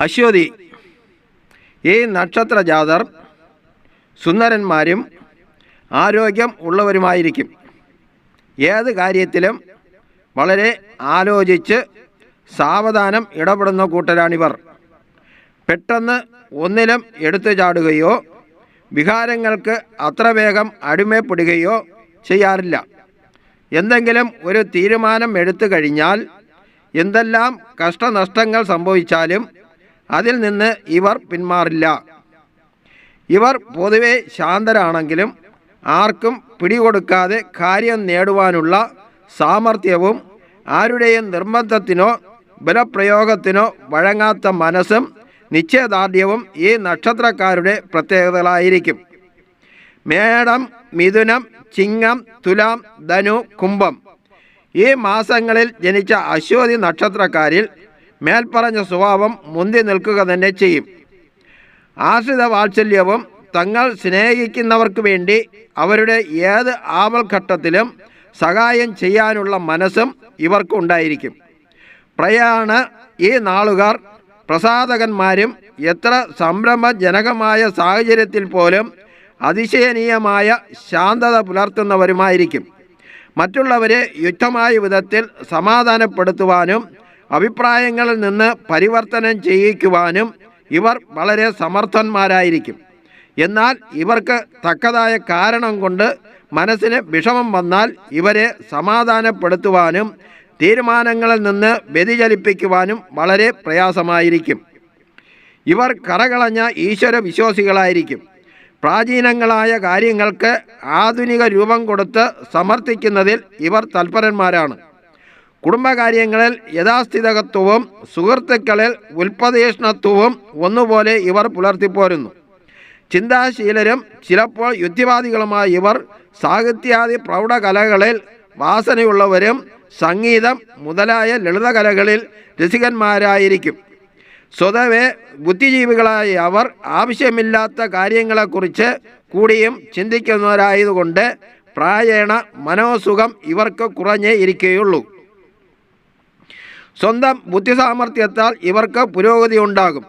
അശ്വതി. ഈ നക്ഷത്ര ജാതർ സുന്ദരന്മാരും ആരോഗ്യം ഉള്ളവരുമായിരിക്കും. ഏത് കാര്യത്തിലും വളരെ ആലോചിച്ച് സാവധാനം ഇടപെടുന്ന കൂട്ടരാണിവർ. പെട്ടെന്ന് ഒന്നിലും എടുത്തു ചാടുകയോ വികാരങ്ങൾക്ക് അത്ര വേഗം അടിമപ്പെടുകയോ ചെയ്യാറില്ല. എന്തെങ്കിലും ഒരു തീരുമാനം എടുത്തു കഴിഞ്ഞാൽ എന്തെല്ലാം കഷ്ടനഷ്ടങ്ങൾ സംഭവിച്ചാലും അതിൽ നിന്ന് ഇവർ പിന്മാറില്ല. ഇവർ പൊതുവെ ശാന്തരാണെങ്കിലും ആർക്കും പിടികൊടുക്കാതെ കാര്യം നേടുവാനുള്ള സാമർഥ്യവും ആരുടെയും നിർബന്ധത്തിനോ ബലപ്രയോഗത്തിനോ വഴങ്ങാത്ത മനസ്സും നിശ്ചയദാർഢ്യവും ഈ നക്ഷത്രക്കാരുടെ പ്രത്യേകതകളായിരിക്കും. മേടം മിഥുനം ചിങ്ങം തുലാം ധനു കുംഭം. ഈ മാസങ്ങളിൽ ജനിച്ച അശ്വതി നക്ഷത്രക്കാരിൽ മേൽപ്പറഞ്ഞ സ്വഭാവം മുന്തി നിൽക്കുക തന്നെ ചെയ്യും. ആശ്രിത വാത്സല്യവും തങ്ങൾ സ്നേഹിക്കുന്നവർക്ക് വേണ്ടി അവരുടെ ഏത് ആപൽഘട്ടത്തിലും സഹായം ചെയ്യാനുള്ള മനസ്സും ഇവർക്കുണ്ടായിരിക്കും പ്രയാണ ഈ നാളുകാർ പ്രസാദകന്മാരും എത്ര സംരംഭജനകമായ സാഹചര്യത്തിൽ പോലും അതിശയനീയമായ ശാന്തത പുലർത്തുന്നവരുമായിരിക്കും. മറ്റുള്ളവരെ യുക്തമായ വിധത്തിൽ സമാധാനപ്പെടുത്തുവാനും അഭിപ്രായങ്ങളിൽ നിന്ന് പരിവർത്തനം ചെയ്യിക്കുവാനും ഇവർ വളരെ സമർത്ഥന്മാരായിരിക്കും. എന്നാൽ ഇവർക്ക് തക്കതായ കാരണം കൊണ്ട് മനസ്സിന് വിഷമം വന്നാൽ ഇവരെ സമാധാനപ്പെടുത്തുവാനും തീരുമാനങ്ങളിൽ നിന്ന് വ്യതിചലിപ്പിക്കുവാനും വളരെ പ്രയാസമായിരിക്കും. ഇവർ കറകളഞ്ഞ ഈശ്വര വിശ്വാസികളായിരിക്കും. പ്രാചീനങ്ങളായ കാര്യങ്ങൾക്ക് ആധുനിക രൂപം കൊടുത്ത് സമർത്ഥിക്കുന്നതിൽ ഇവർ തൽപരന്മാരാണ്. കുടുംബകാര്യങ്ങളിൽ യഥാസ്ഥിതകത്വവും സുഹൃത്തുക്കളിൽ ഉൽപ്പതീഷ്ണത്വവും ഒന്നുപോലെ ഇവർ പുലർത്തിപ്പോരുന്നു. ചിന്താശീലരും ചിലപ്പോൾ യുദ്ധിവാദികളുമായ ഇവർ സാഹിത്യാദി പ്രൗഢകലകളിൽ വാസനയുള്ളവരും സംഗീതം മുതലായ ലളിതകലകളിൽ രസികന്മാരായിരിക്കും. സ്വതവേ ബുദ്ധിജീവികളായ അവർ ആവശ്യമില്ലാത്ത കാര്യങ്ങളെക്കുറിച്ച് കൂടിയും ചിന്തിക്കുന്നവരായതുകൊണ്ട് പ്രായേണ മനോസുഖം ഇവർക്ക് കുറഞ്ഞേ ഇരിക്കുകയുള്ളൂ സ്വന്തം ബുദ്ധിസാമർഥ്യത്താൽ ഇവർക്ക് പുരോഗതി ഉണ്ടാകും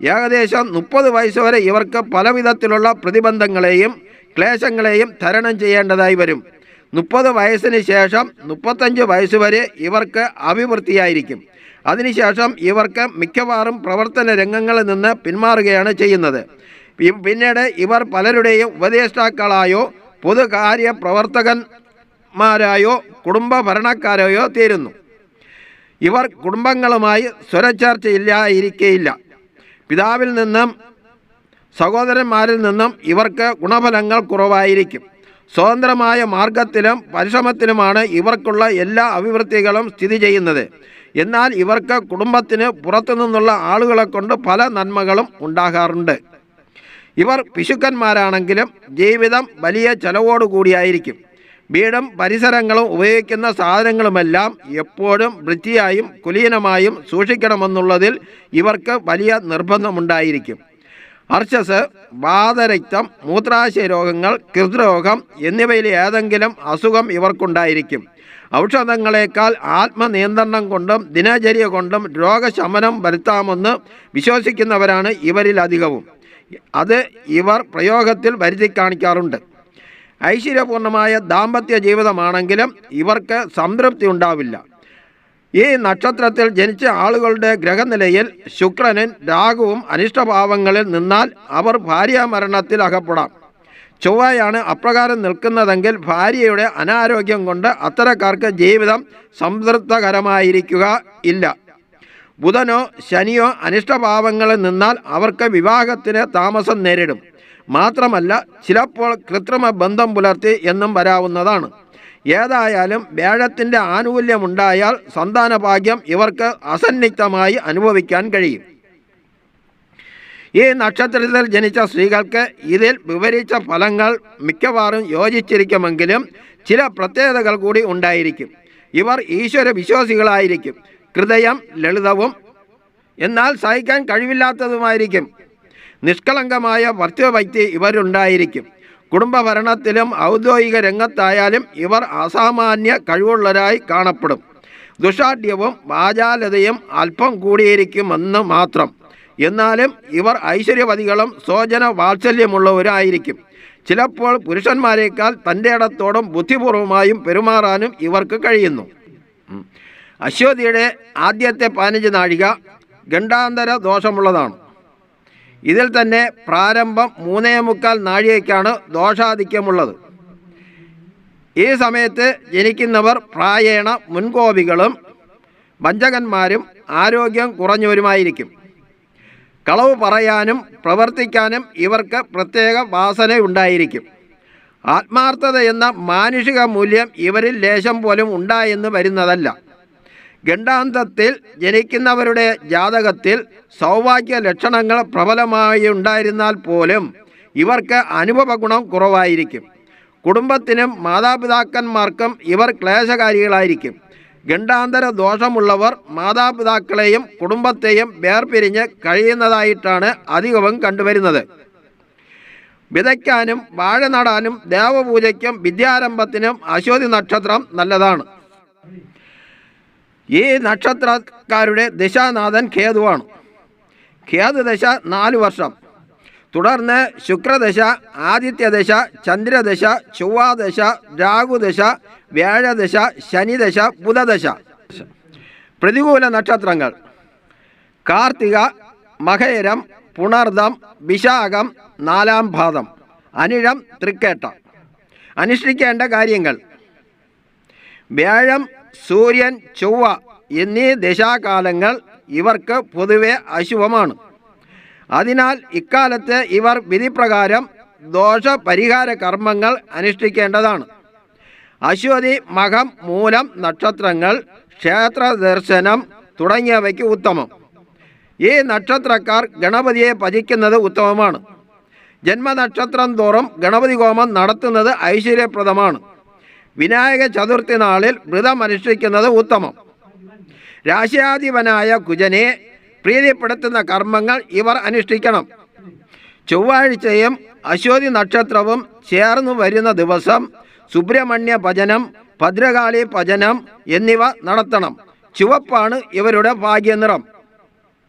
ഏകദേശം മുപ്പത് വയസ്സ് വരെ ഇവർക്ക് പലവിധത്തിലുള്ള പ്രതിബന്ധങ്ങളെയും ക്ലേശങ്ങളെയും തരണം ചെയ്യേണ്ടതായി വരും. മുപ്പത് വയസ്സിന് ശേഷം മുപ്പത്തഞ്ച് വയസ്സ് വരെ ഇവർക്ക് അഭിവൃദ്ധിയായിരിക്കും. അതിനുശേഷം ഇവർക്ക് മിക്കവാറും പ്രവർത്തന രംഗങ്ങളിൽ നിന്ന് പിന്മാറുകയാണ് ചെയ്യുന്നത്. പിന്നീട് ഇവർ പലരുടെയും ഉപദേഷ്ടാക്കളായോ പൊതുകാര്യ പ്രവർത്തകന്മാരായോ കുടുംബ ഭരണക്കാരായോ തീരുന്നു. ഇവർ കുടുംബങ്ങളുമായി സ്വരച്ചേർച്ചയില്ലായിരിക്കയില്ല പിതാവിൽ നിന്നും സഹോദരന്മാരിൽ നിന്നും ഇവർക്ക് ഗുണഫലങ്ങൾ കുറവായിരിക്കും. സ്വതന്ത്രമായ മാർഗത്തിലും പരിശ്രമത്തിലുമാണ് ഇവർക്കുള്ള എല്ലാ അഭിവൃദ്ധികളും സ്ഥിതി ചെയ്യുന്നത്. എന്നാൽ ഇവർക്ക് കുടുംബത്തിന് പുറത്തുനിന്നുള്ള ആളുകളെ കൊണ്ട് പല നന്മകളും ഉണ്ടാകാറുണ്ട്. ഇവർ പിശുക്കന്മാരാണെങ്കിലും ജീവിതം വലിയ ചെലവോടുകൂടിയായിരിക്കും. വീടും പരിസരങ്ങളും ഉപയോഗിക്കുന്ന സാധനങ്ങളുമെല്ലാം എപ്പോഴും വൃത്തിയായും കുലീനമായും സൂക്ഷിക്കണമെന്നുള്ളതിൽ ഇവർക്ക് വലിയ നിർബന്ധമുണ്ടായിരിക്കും. അർച്ചസ് വാതരക്തം മൂത്രാശയ രോഗങ്ങൾ ഹൃദ്രോഗം എന്നിവയിൽ ഏതെങ്കിലും അസുഖം ഇവർക്കുണ്ടായിരിക്കും. ഔഷധങ്ങളെക്കാൾ ആത്മനിയന്ത്രണം കൊണ്ടും ദിനചര്യ കൊണ്ടും രോഗശമനം വരുത്താമെന്ന് വിശ്വസിക്കുന്നവരാണ് ഇവരിൽ അധികവും അത് ഇവർ പ്രയോഗത്തിൽ വരുത്തി കാണിക്കാറുണ്ട്. ഐശ്വര്യപൂർണമായ ദാമ്പത്യ ജീവിതമാണെങ്കിലും ഇവർക്ക് സംതൃപ്തി ഉണ്ടാവില്ല. ഈ നക്ഷത്രത്തിൽ ജനിച്ച ആളുകളുടെ ഗ്രഹനിലയിൽ ശുക്രനും രാഹുവും അനിഷ്ടഭാവങ്ങളിൽ നിന്നാൽ അവർ ഭാര്യാമരണത്തിൽ അകപ്പെടാം. ചൊവ്വയാണ് അപ്രകാരം നിൽക്കുന്നതെങ്കിൽ ഭാര്യയുടെ അനാരോഗ്യം കൊണ്ട് അത്തരക്കാർക്ക് ജീവിതം സംതൃപ്തകരമായിരിക്കുക ഇല്ല. ബുധനോ ശനിയോ അനിഷ്ടഭാവങ്ങളിൽ നിന്നാൽ അവർക്ക് വിവാഹത്തിന് താമസം നേരിടും. മാത്രമല്ല ചിലപ്പോൾ കൃത്രിമ ബന്ധം പുലർത്തി എന്നും വരാവുന്നതാണ്. ഏതായാലും വ്യാഴത്തിന്റെ ആനുകൂല്യമുണ്ടായാൽ സന്താനഭാഗ്യം ഇവർക്ക് അസന്നിഗ്ധമായി അനുഭവിക്കാൻ കഴിയും. ഈ നക്ഷത്രത്തിൽ ജനിച്ച സ്ത്രീകൾക്ക് ഇതിൽ വിവരിച്ച ഫലങ്ങൾ മിക്കവാറും യോജിച്ചിരിക്കുമെങ്കിലും ചില പ്രത്യേകതകൾ കൂടി ഉണ്ടായിരിക്കും. ഇവർ ഈശ്വര വിശ്വാസികളായിരിക്കും. ഹൃദയം ലളിതവും എന്നാൽ സഹിക്കാൻ കഴിവില്ലാത്തതുമായിരിക്കും. നിഷ്കളങ്കമായ ഭർത്തൃഭക്തി ഇവരുണ്ടായിരിക്കും കുടുംബഭരണത്തിലും ഔദ്യോഗിക രംഗത്തായാലും ഇവർ അസാമാന്യ കഴിവുള്ളവരായി കാണപ്പെടും. ദുഷാഢ്യവും വാചാലതയും അല്പം കൂടിയിരിക്കുമെന്ന് മാത്രം. എന്നാലും ഇവർ ഐശ്വര്യവതികളും സ്വജന വാത്സല്യമുള്ളവരായിരിക്കും ചിലപ്പോൾ പുരുഷന്മാരെക്കാൾ തന്റെ ഇടത്തോടും ബുദ്ധിപൂർവമായും പെരുമാറാനും ഇവർക്ക് കഴിയുന്നു. അശ്വതിയുടെ ആദ്യത്തെ പതിനഞ്ച് നാഴിക ഗണ്ഡാന്തര ദോഷമുള്ളതാണ്. ഇതിൽ തന്നെ പ്രാരംഭം മൂന്നേ മുക്കാൽ നാഴികയ്ക്കാണ് ദോഷാധിക്യമുള്ളത്. ഈ സമയത്ത് ജനിക്കുന്നവർ പ്രായേണ മുൻകോപികളും വഞ്ചകന്മാരും ആരോഗ്യം കുറഞ്ഞവരുമായിരിക്കും. കളവ് പറയാനും പ്രവർത്തിക്കാനും ഇവർക്ക് പ്രത്യേക വാസനയുണ്ടായിരിക്കും. ആത്മാർത്ഥത എന്ന മാനുഷിക മൂല്യം ഇവരിൽ ലേശം പോലും ഉണ്ടായെന്ന് വരുന്നതല്ല. ഗണ്ഡാന്തത്തിൽ ജനിക്കുന്നവരുടെ ജാതകത്തിൽ സൗഭാഗ്യ ലക്ഷണങ്ങൾ പ്രബലമായി ഉണ്ടായിരുന്നാൽ പോലും ഇവർക്ക് അനുഭവ ഗുണം കുറവായിരിക്കും. കുടുംബത്തിനും മാതാപിതാക്കന്മാർക്കും ഇവർ ക്ലേശകാരികളായിരിക്കും. ഗണ്ഡാന്തര ദോഷമുള്ളവർ മാതാപിതാക്കളെയും കുടുംബത്തെയും വേർപിരിഞ്ഞ് കഴിയുന്നതായിട്ടാണ് അധികവും കണ്ടുവരുന്നത്. വിതയ്ക്കാനും വാഴ നടാനും ദേവപൂജയ്ക്കും വിദ്യാരംഭത്തിനും അശ്വതി നക്ഷത്രം നല്ലതാണ്. ഈ നക്ഷത്രക്കാരുടെ ദിശാനാഥൻ ഖേതുവാണ്. ഖേതുദശ നാല് വർഷം. തുടർന്ന് ശുക്രദശ ആദിത്യദശ ചന്ദ്രദശ ചൊവ്വാദശ രാഹുദശ വ്യാഴദശ ശനിദശ ബുധദശ. പ്രതികൂല നക്ഷത്രങ്ങൾ. കാർത്തിക മഹേരം പുണർദം വിശാഖം നാലാം പാദം അനിഴം തൃക്കേട്ട. അനുഷ്ഠിക്കേണ്ട കാര്യങ്ങൾ. വ്യാഴം സൂര്യൻ ചൊവ്വ എന്നീ ദശാകാലങ്ങൾ ഇവർക്ക് പൊതുവെ അശുഭമാണ്. അതിനാൽ ഇക്കാലത്ത് ഇവർ വിധിപ്രകാരം ദോഷപരിഹാര കർമ്മങ്ങൾ അനുഷ്ഠിക്കേണ്ടതാണ്. അശ്വതി മകം മൂലം നക്ഷത്രങ്ങൾ ക്ഷേത്ര ദർശനം തുടങ്ങിയവയ്ക്ക് ഉത്തമം. ഈ നക്ഷത്രക്കാർ ഗണപതിയെ ഭജിക്കുന്നത് ഉത്തമമാണ്. ജന്മനക്ഷത്രം തോറും ഗണപതി ഹോമം നടത്തുന്നത് ഐശ്വര്യപ്രദമാണ്. വിനായക ചതുർത്ഥി നാളിൽ വ്രതം അനുഷ്ഠിക്കുന്നത് ഉത്തമം. രാശിയാധിപനായ കുജനെ പ്രീതിപ്പെടുത്തുന്ന കർമ്മങ്ങൾ ഇവർ അനുഷ്ഠിക്കണം. ചൊവ്വാഴ്ചയും അശ്വതി നക്ഷത്രവും ചേർന്നു വരുന്ന ദിവസം സുബ്രഹ്മണ്യ ഭജനം ഭദ്രകാളി ഭജനം എന്നിവ നടത്തണം. ചുവപ്പാണ് ഇവരുടെ ഭാഗ്യനിറം.